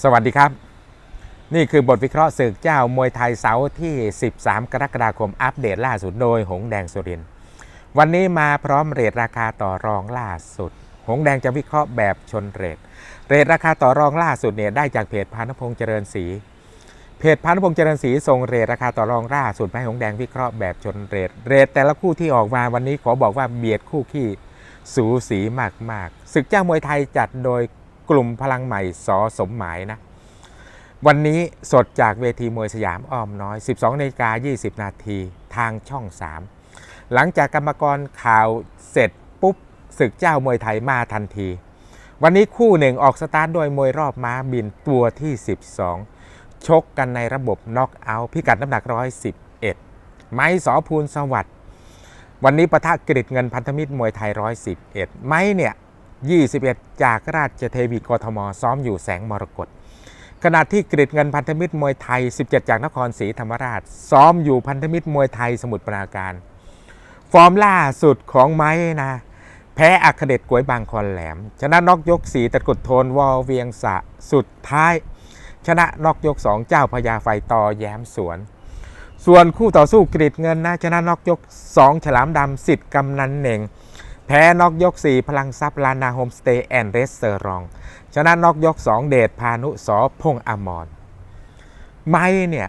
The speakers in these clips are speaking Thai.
สวัสดีครับ นี่คือบทวิเคราะห์ศึกเจ้ามวยไทยเสาร์ที่ 13 กรกฎาคมอัปเดตล่าสุดโดยหงแดงสุรินวันนี้มาพร้อมเรทราคาต่อรองล่าสุด หงแดงจะวิเคราะห์แบบชนเรทเรทราคาต่อรองล่าสุดเนี่ยได้จากเพจพานุพงษ์เจริญศรีเพจพานุพงษ์เจริญศรีส่งเรทราคาต่อรองล่าสุดให้หงแดงวิเคราะห์แบบชนเรทเรทแต่ละคู่ที่ออกมาวันนี้ขอบอกว่าเบียดคู่ขี้สูสีมากๆศึกเจ้ามวยไทยจัดโดย กลุ่มพลังใหม่สอสมหมายนะ วันนี้สดจากเวทีมวยสยามอ้อมน้อย 12นาฬิกา20 นาทีทางช่อง 3 หลังจากกรรมกรข่าวเสร็จปุ๊บศึกเจ้ามวยไทยมาทันที วันนี้คู่หนึ่งออกสตาร์ทด้วยมวยรอบม้าบินตัวที่ 12 ชกกันในระบบน็อกเอาท์พิกัดน้ำหนัก 111 ไม้สอภูลสวัสด์วันนี้ประทะกริดเงินพันธมิตรมวยไทย 111 ไม้เนี่ย 21 จากราชเทวีกทม ซ้อมอยู่แสงมรกตขณะที่กริดเงินพันธมิตรมวยไทย 17 จากนครศรีธรรมราช ซ้อมอยู่พันธมิตรมวยไทยสมุทรปราการ ฟอร์มล่าสุดของไม้นะ แพ้อัคเดชกวยบางคอนแหลม ชนะนอกยกสีตะกุดโทนวอลเวียงสะสุดท้าย ชนะนอกยก2เจ้าพญาไฟต่อแย้มสวน ส่วนคู่ต่อสู้กริดเงินนะชนะนอกยก2ฉลามดำสิทธิ์กำนันเหน่ง แพ้นอกยก 4 พลังทรัพย์ลานาโฮมสเตย์แอนด์เรสเตอร์รอง ชนะนอกยก 2 เดชพานุสอพงอมรไม้เนี่ย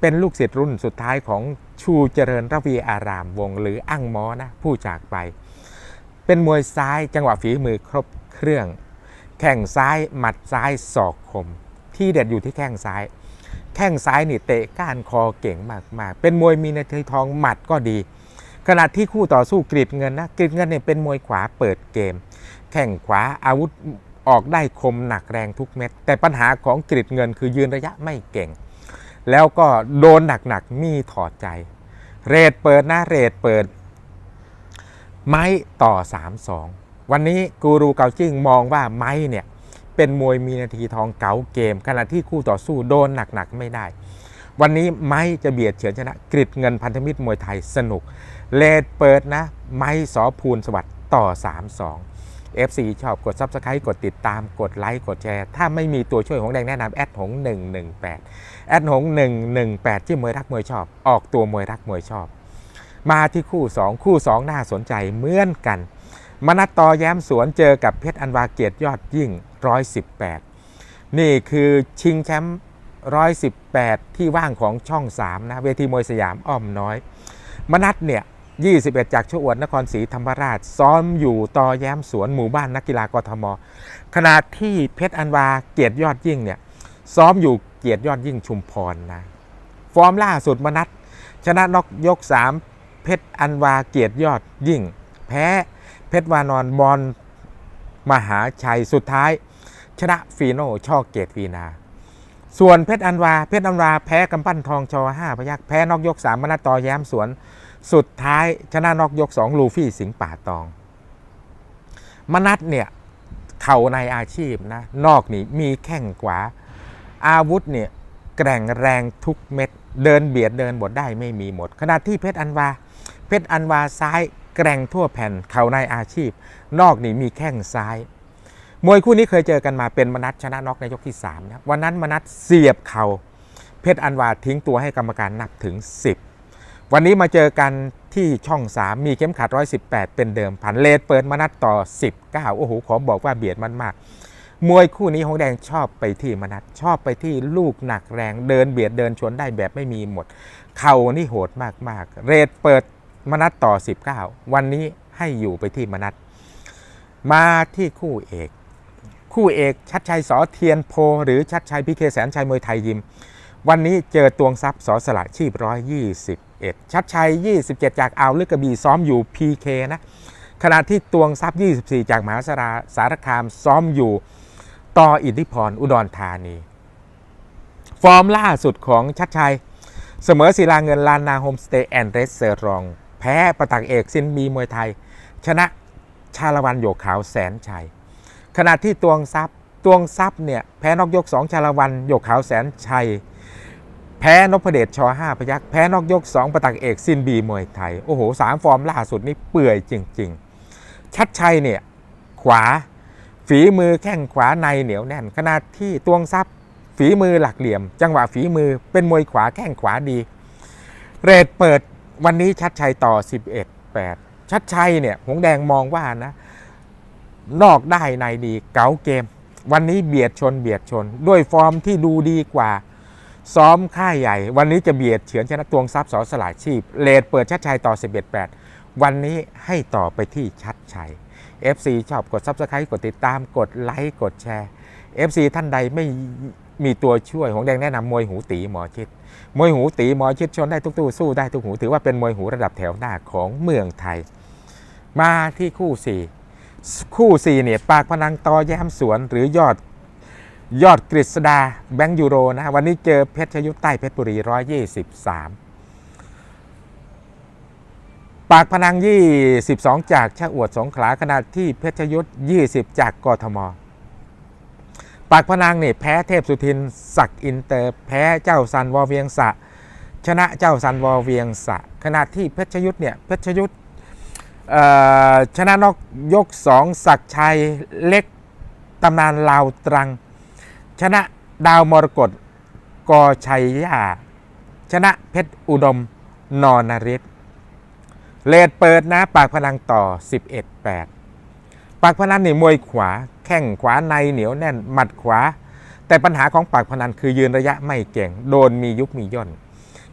เป็นลูกศิษย์รุ่นสุดท้ายของชูเจริญระวีอารามวงหรืออั้งมอนะ ผู้จากไป เป็นมวยซ้ายจังหวะฝีมือครบเครื่อง แข้งซ้ายหมัดซ้ายศอกคม ที่เด็ดอยู่ที่แข้งซ้าย แข้งซ้ายนี่เตะก้านคอเก่งมากๆ เป็นมวยมีนาทีทองหมัดก็ดี ขณะที่คู่ต่อสู้กรีดเงินนะกรีดเงินเนี่ยเป็นมวยขวาเปิดเกม แข่งขวาอาวุธออกได้คมหนักแรงทุกเม็ด แต่ปัญหาของกรีดเงินคือยืนระยะไม่เก่ง แล้วก็โดนหนักๆมีถอดใจ เรทเปิดนะเรทเปิด ไม้ต่อ 3-2 วันนี้กูรูเกาจิ้งมองว่าไม้เนี่ยเป็นมวยมีนาทีทองเก๋าเกม ขณะที่คู่ต่อสู้โดนหนักๆไม่ได้ วันนี้ไม้จะเบียดเฉือนชนะกริดเงินพันธมิตรมวยไทยสนุก เลดเปิดนะ ไม้สอภูลสวัสดิ์ต่อ 3-2 FC ชอบกด Subscribe กดติดตามกดไลค์กดแชร์ ถ้าไม่มีตัวช่วยของแดงแนะนำแอดหง 118 แอดหง 118 ที่มวยรักมวยชอบ ออกตัวมวยรักมวยชอบ มาที่คู่ 2 คู่ 2 น่าสนใจเหมือนกัน มนัดต่อแย้มสวนเจอกับเพชรอันวาเกียรติยอดยิ่ง 118 นี่คือชิงแชมป์ 118 ที่ว่างของช่อง 3 นะ เวทีมวยสยามอ้อมน้อย มนัดเนี่ย21 จากชวดนครศรีธรรมราช ซ้อมอยู่ต่อแย้มสวนหมู่บ้านนักกีฬากทม ขณะที่เพชรอันวาเกียรติยอดยิ่งเนี่ยซ้อมอยู่เกียรติยอดยิ่งชุมพรนะฟอร์มล่าสุดมนัด ชนะน็อกยก 3 เพชรอันวาเกียรติยอดยิ่ง แพ้เพชรวานอนบอลมหาชัยสุดท้าย ชนะฟีโน่ช่อเกตวีนา ส่วนเพชรอันวา เพชรอันวาแพ้กำปั้นทองชอ5พยักแพ้นอกยก3มนัดต่อแย้มสวน สุดท้ายชนะนอกยก2ลูฟี่สิงป่าตอง มนัดเนี่ยเข่าในอาชีพนะ นอกนี่มีแข้งขวา อาวุธเนี่ยแกร่งแรงทุกเม็ด เดินเบียดเดินบดได้ไม่มีหมด ขณะที่เพชรอันวา เพชรอันวาซ้ายแกร่งทั่วแผ่น เข่าในอาชีพ นอกนี่มีแข้งซ้าย มวยคู่นี้เคยเจอกันมาเป็นมนัดชนะน็อกในยกที่3นะวันนั้นมนัดเสียบเข่าเพชรอันวาทิ้งตัวให้กรรมการนับถึง 10 วันนี้มาเจอกันที่ช่อง 3 มีเข็มขัด 118 เป็นเดิมพันเลดเปิดมนัดต่อ 19 โอ้โห ขอบอกว่าเบียดมันมาก มวยคู่นี้หงแดงชอบไปที่มนัดชอบไปที่ลูกหนักแรงเดินเบียดเดินชนได้แบบไม่มีหมด เข่านี่โหดมากๆ เรทเปิดมนัดต่อ 19 วันนี้ให้อยู่ไปที่มนัดมาที่คู่เอก คู่เอกชัดชัยสอเทียนโพ หรือชัดชัยพิเคแสนชัยมวยไทยยิม วันนี้เจอตวงทรัพย์สอสละชีพ121ชัดชัย 27 จากอ่าวลึกกระบี่ซ้อมอยู่ PK นะขณะที่ตวงทรัพย์ 24 จากมหาสาราสารคามซ้อมอยู่ต่ออิทธิพรอุดรธานี ฟอร์มล่าสุดของชัดชัย เสมอศิลาเงินลานนาโฮมสเตย์แอนด์เรสเซอร์รอง แพ้ประตักเอกซินมีมวยไทย ชนะชาละวันโยกขาวแสนชัย ขณะที่ตวงทรัพย์ตวงทรัพย์เนี่ยแพ้นอกยก2ชาละวันโยกขาวแสนชัย แพ้นพเดชช5พยักแพ้นอกยก2ประตักเอกซินบีมวยไทย โอ้โหสามฟอร์มล่าสุดนี่เปื่อยจริง ๆ ชัดชัยเนี่ยขวาฝีมือแข้งขวาในเหนียวแน่น ขณะที่ตวงทรัพย์ฝีมือหลักเหลี่ยม จังหวะฝีมือเป็นมวยขวาแข้งขวาดี เรทเปิดวันนี้ชัดชัยต่อ 11 8 ชัดชัยเนี่ยหงแดงมองว่านะ นอกได้ในดีเก๋าเกม วันนี้เบียดชนเบียดชน ด้วยฟอร์มที่ดูดีกว่า ซ้อมค่ายใหญ่ วันนี้จะเบียดเฉือนชนะตวงทรัพย์สอสลายชีพเลดเปิดชัดชัยต่อ 11 8 วันนี้ให้ต่อไปที่ชัดชัย FC ชอบกด Subscribe กดติดตามกดไลค์กดแชร์ FC ท่านใดไม่มีตัวช่วยหงแดงแนะนำมวยหูตีหมอชิดมวยหูตีหมอชิดชนได้ทุกตู้สู้ได้ทุกหูถือว่าเป็นมวยหูระดับแถวหน้าของเมืองไทย มาที่คู่4 คู่4เนี่ยปากพนังตอแย้มสวนหรือยอดยอดกฤษดาแบงค์ยูโรนะวันนี้เจอเพชรชยุทธใต้เพชรบุรี 123 ปากพนัง 22 จากชะอวดสงขลาขณะที่เพชรยุทธ20 จากกทม ปากพนังเนี่ยแพ้เทพสุทินศักอินเตอร์แพ้เจ้าซันวอเวียงสะ ชนะเจ้าซันวอเวียงสะ ขณะที่เพชรยุทธเนี่ยเพชรยุทธ ชนะนกยก2ศักชัยเล็กตำนานลาวตรัง ชนะดาวมรกตกอชัยยาชนะเพชรอุดมนอนาริศเลดเปิดนะปากพนังต่อ 11 8 ปากพนันนี่มวยขวา แข้งขวาในเหนียวแน่น หมัดขวา แต่ปัญหาของปากพนันคือยืนระยะไม่เก่ง โดนมียุบมีย่น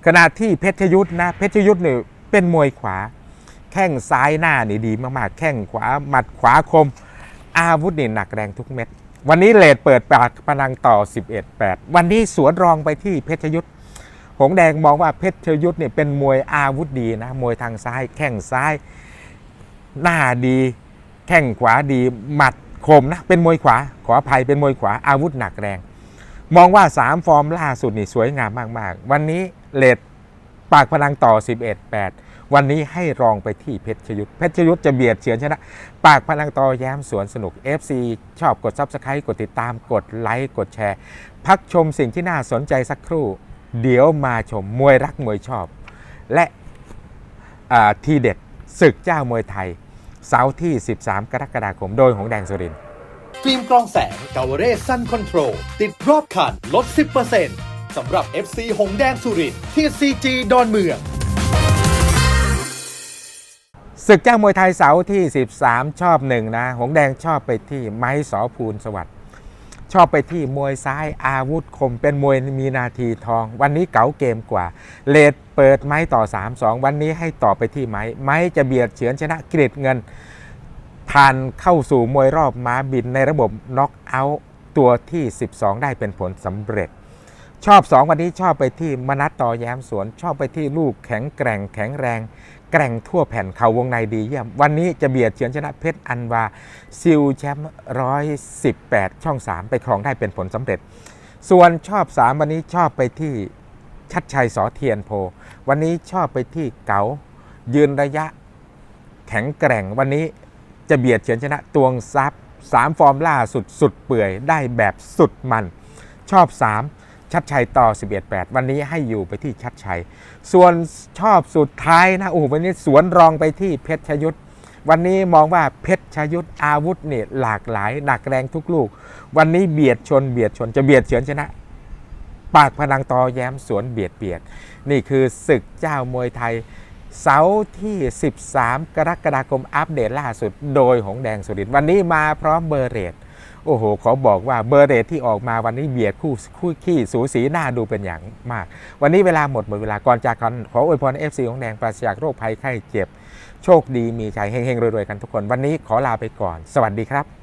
ขณะที่เพชรยุทธนะเพชรยุทธนี่เป็นมวยขวา แข้งซ้ายหน้านี่ดีมากๆ แข้งขวาหมัดขวาคม อาวุธนี่หนักแรงทุกเม็ด วันนี้เลดเปิดปากพนังต่อ 11 8 วันนี้สวนรองไปที่เพชรยุทธหงแดงมองว่าเพชรยุทธเนี่ยเป็นมวยอาวุธดีนะมวยทางซ้ายแข้งซ้าย หน้าดีแข้งขวาดีหมัดคมนะเป็นมวยขวาขออภัยเป็นมวยขวาอาวุธหนักแรง มองว่า 3 ฟอร์มล่าสุดนี่สวยงามมาก ๆ วันนี้เลดปากพลังต่อ 11 8 วันนี้ให้รองไปที่เพชรชยุทธเพชรชยุทธจะเบียดเฉือนชนะ ปากพลังตอแย้มสวนสนุก FC ชอบกด Subscribe กดติดตามกดไลค์กดแชร์ พักชมสิ่งที่น่าสนใจสักครู่ เดี๋ยวมาชมมวยรักมวยชอบ และทีเด็ดศึกเจ้ามวยไทย เสาร์ที่ 13 กรกฎาคมโดยหงแดงสุรินฟิล์มกรองแสงกาวเรซันคอนโทรลติดรอบคันลด 10%สำหรับ FC หงแดงสุรินทร์ที่ CG ดอนเมือง ศึกเจ้ามวยไทยเสาร์ที่ 13 ชอบหนึ่งนะ หงแดงชอบไปที่ไม้สอภูลสวัสดิ์ชอบไปที่มวยซ้ายอาวุธคมเป็นมวยมีนาทีทอง วันนี้เก๋าเกมกว่า เลดเปิดไม้ต่อ 3-2 วันนี้ให้ต่อไปที่ไม้ ไม้จะเบียดเฉือนชนะกรีดเงิน ผ่านเข้าสู่มวยรอบม้าบินในระบบน็อกเอาท์ตัวที่ 12 ได้เป็นผลสำเร็จ ชอบ 2 วันนี้ชอบไปที่มนัตต่อแย้มสวน ชอบไปที่ลูกแข็งแกร่งแข็งแรง แกร่งทั่วแผ่นเขาวงในดีเยี่ยม วันนี้จะเบียดเฉือนชนะเพชรอันวาซิลแชมป์118ช่อง3ไปครองได้เป็นผลสำเร็จ ส่วนชอบ3วันนี้ชอบไปที่ชัดชัยสอเทียนโพ วันนี้ชอบไปที่เกายืนระยะแข็งแกร่งวันนี้จะเบียดเฉือนชนะตวงซับสามฟอร์มล่าสุดสุดเปื่อยได้แบบสุดมัน ชอบ 3 ชัดชัยต่อ 11-8 วันนี้ให้อยู่ไปที่ชัดชัย ส่วนชอบสุดท้ายนะโอ้โหวันนี้สวนรองไปที่เพชรชยุทธวันนี้มองว่าเพชรชยุทธอาวุธเนี่ยหลากหลายหนักแรงทุกลูก วันนี้เบียดชนเบียดชนจะเบียดเฉือนชนะ ปากพลังตอแย้มสวนเบียดเบียด นี่คือศึกเจ้ามวยไทยเสาร์ที่ 13 กรกฎาคมอัปเดตล่าสุด โดยหงแดงสุรินวันนี้มาพร้อมเบอร์เรท โอ้โห ขอบอกว่าเบอร์เรทที่ออกมาวันนี้เบียดคู่คู่ขี้สูสีหน้าดูเป็นอย่างมาก วันนี้เวลาหมดหมดเวลาก่อนจากกันขออวยพรเอฟซีของแดงปราศจากโรคภัยไข้เจ็บ โชคดีมีชัยเฮงๆรวยๆกันทุกคน วันนี้ขอลาไปก่อน สวัสดีครับ